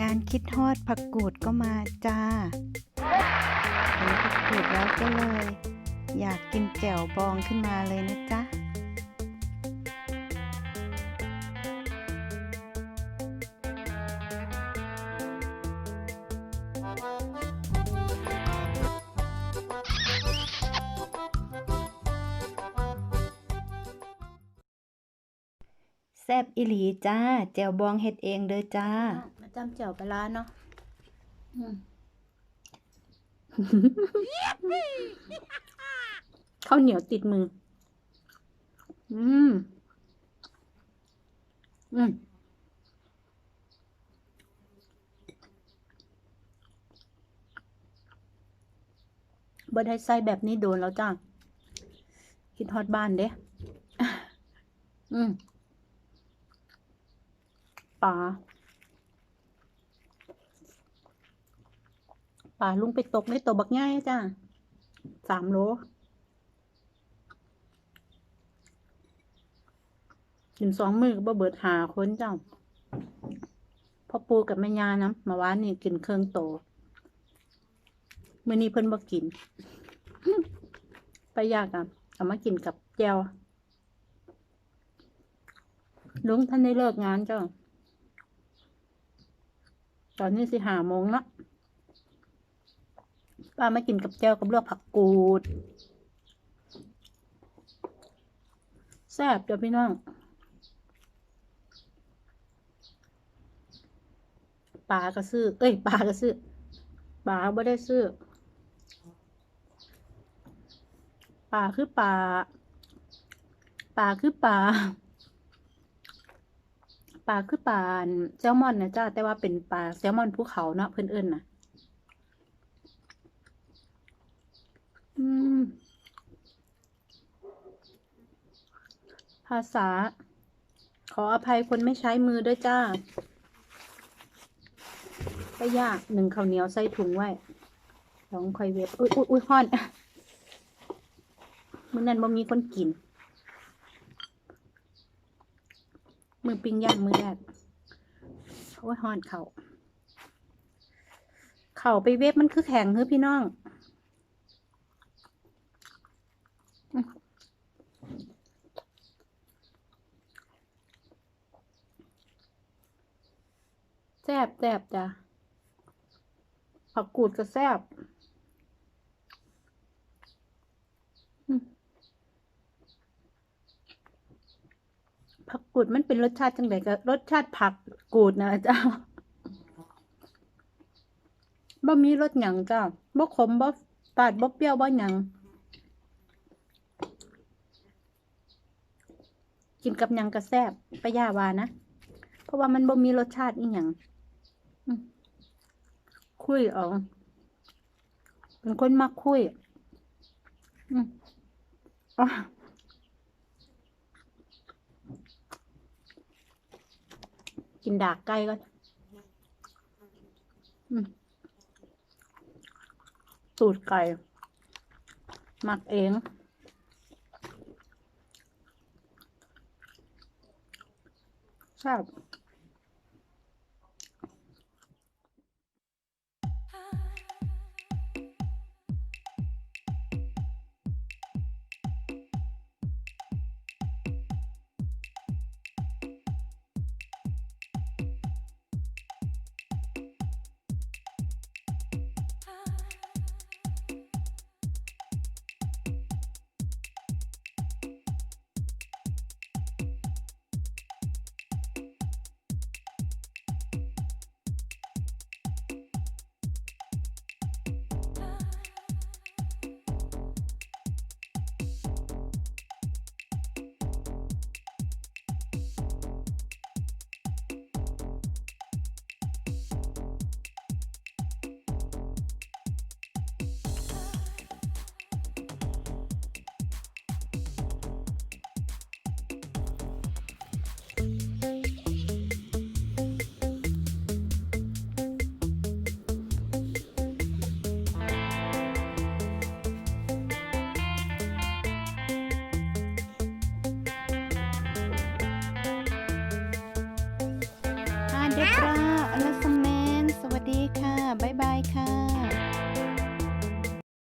งานคิดทอดผักกูดก็มาจ้าเห็นผักกูดแล้วก็เลย อยากกินแจ่วบองขึ้นมาเลยนะจ๊ะ แซบอิหลีจ้า แจ่วบองเฮ็ดเองเด้อจ้า มาจำแจ่วปลาร้าเนาะอืมข้าวเหนียวติดมือ อืม อืมบ่ได้ใส่แบบนี้โดนแล้วจ้าคิดฮอดบ้านเด้ อืม ปลาปลาลุงไปตกในตัวบักง่ายจ้าสามโลกินสองมือก็บ่เบิดหาคนเจ้าพ่อปูกับแม่ยานะมาวานนี่กินเครื่องโตมื้อนี้เพิ่นบ่กิน ไปยากอะเอามากินกับแจวลุงท่านได้เลิกงานเจ้า ตอนนี้สิหาโมงละป้าไมากินกับแจวกับเลวกผักกูดแซ่บเดี๋ยวพี่น้อง ปลาก็ซื้อ เอ้ยปลาก็ซื้อ ปลาไม่ได้ซื้อ ปลาคือปลา ปลาคือปลา ปลาคือปลาแซลมอนนะจ้าแต่ว่าเป็นปลาแซลมอนภูเขาเนาะเพื่อนเอิญนะภาษา ขออภัยคนไม่ใช้มือด้วยจ้าก็ยากหนึ่งข้าวเหนียวใส่ถุงไว้ลองคอยเวฟอุ้ยอุ้ยอุ้ยฮ้อน มื้อนั้นบ่มีคนกิน มือปิ้งย่างมือแรกโอ้ยฮอนเขาเข่าไปเวฟมันคือแข็งเฮ้ยพี่น้องแซบแซบจ้ะผักกูดก็แซบอืม ผักกูดมันเป็นรสชาติจังไดก็รสชาติผักกูดนะเจ้าบ่มีรสหยังเจ้าบ่ขมบ่ปาดบ่เปรี้ยวบ่หยังกินกับหยังก็แซบปะย่าวานะ เพราะว่ามันบ่มีรสชาติอีหยังคุยเอาเป็นคนมักคุย อืมอะ กินดากไก่ก่อนสูตรไก่ หมักเอง ชอบ เดบราอลาสแมน สวัสดีค่ะ บ๊ายบายค่ะ